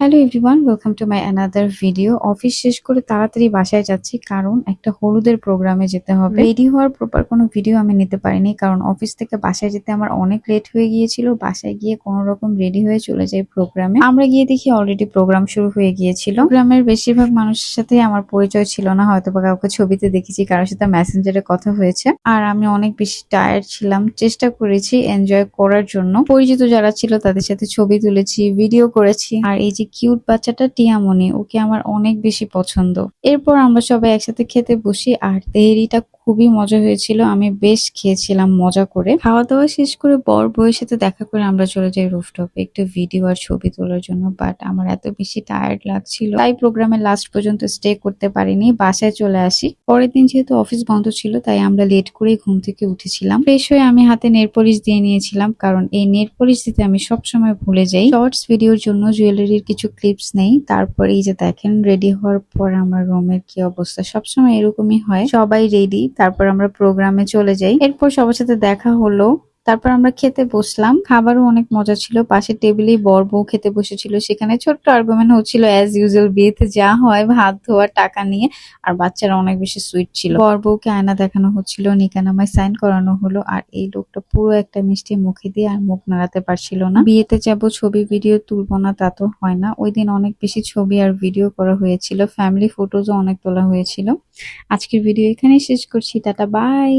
Hello everyone welcome to my another video office শেষ করে তাড়াতাড়ি বাসায় যাচ্ছি কারণ একটা হলুদের প্রোগ্রামে যেতে হবে। রেডি হওয়ার প্রপার কোনো ভিডিও আমি নিতে পারিনি কারণ অফিস থেকে বাসায় যেতে আমার অনেক লেট হয়ে গিয়েছিল। বাসায় গিয়ে কোনো রকম রেডি হয়ে চলে যাই প্রোগ্রামে আমরা গিয়ে দেখি অলরেডি প্রোগ্রাম শুরু হয়ে গিয়েছিল। প্রোগ্রামের বেশিরভাগ মানুষের সাথে আমার পরিচয় ছিল না হয়তো বা কাউকে ছবিতে দেখেছি কারোর সাথে মেসেঞ্জারে কথা হয়েছে। আর আমি অনেক বেশি টায়ার্ড ছিলাম। চেষ্টা করেছি এনজয় করার জন্য। পরিচিত যারা ছিল তাদের সাথে ছবি তুলেছি ভিডিও করেছি। আর এই যে কিউট বাচ্চাটা টিয়ামনি ওকে আমার অনেক বেশি পছন্দ। এরপর আমরা সবাই একসাথে খেতে বসি আর তেহেরিটা খুবই মজা হয়েছিল। আমি বেশ খেয়েছিলাম মজা করে। খাওয়া দাওয়া শেষ করে বর বউয়ের সাথে দেখা করে আমরা চলে যাই রুফটপে একটু ভিডিও আর ছবি তোলার জন্য। বাট আমার এত বেশি টায়ার্ড লাগছিল। তাই প্রোগ্রামের লাস্ট পর্যন্ত স্টে করতে পারিনি। বাসায় চলে আসি। পরের দিন যেহেতু অফিস বন্ধ ছিল, তাই আমরা লেট করেই ঘুম থেকে উঠেছিলাম। ফ্রেশ হয়ে আমি হাতে নেল পলিশ দিয়ে নিয়েছিলাম, কারণ এই নেল পলিশ দিতে আমি সবসময় ভুলে যাই। শর্টস ভিডিওর জন্য জুয়েলারির কিছু ক্লিপস নেই। তারপরে এই যে দেখেন রেডি হওয়ার পর আমার রুমের কি অবস্থা? সবসময় এরকমই হয়। সবাই রেডি তারপর আমরা প্রোগ্রামে চলে যাই। এরপর সবার সাথে দেখা হলো। তারপর আমরা খেতে বসলাম। খাবারও অনেক মজা ছিল। পাশের টেবিলেই বর বউ খেতে বসেছিল। সেখানে ছোট্ট আর্গুমেন্ট হচ্ছিল অ্যাজ ইউজুয়াল বিয়েতে যা হয়, ভাত ধোয়ার টাকা নিয়ে। আর বাচ্চারা অনেক বেশি সুইট ছিল। বর বউকে আয়না দেখানো হচ্ছিল, নিকানামায় সাইন করানো হলো। আর এই লোকটা পুরো একটা মিষ্টি মুখে দিয়ে আর মুখ নাড়াতে পারছিল না। বিয়েতে যাব, ছবি ভিডিও তুলবো না, তা তো হয় না। ওই দিন অনেক বেশি ছবি আর ভিডিও করা হয়েছিল। ফ্যামিলি ফটোজও অনেক তোলা হয়েছিল। আজকের ভিডিও এখানেই শেষ করছি। Tata bye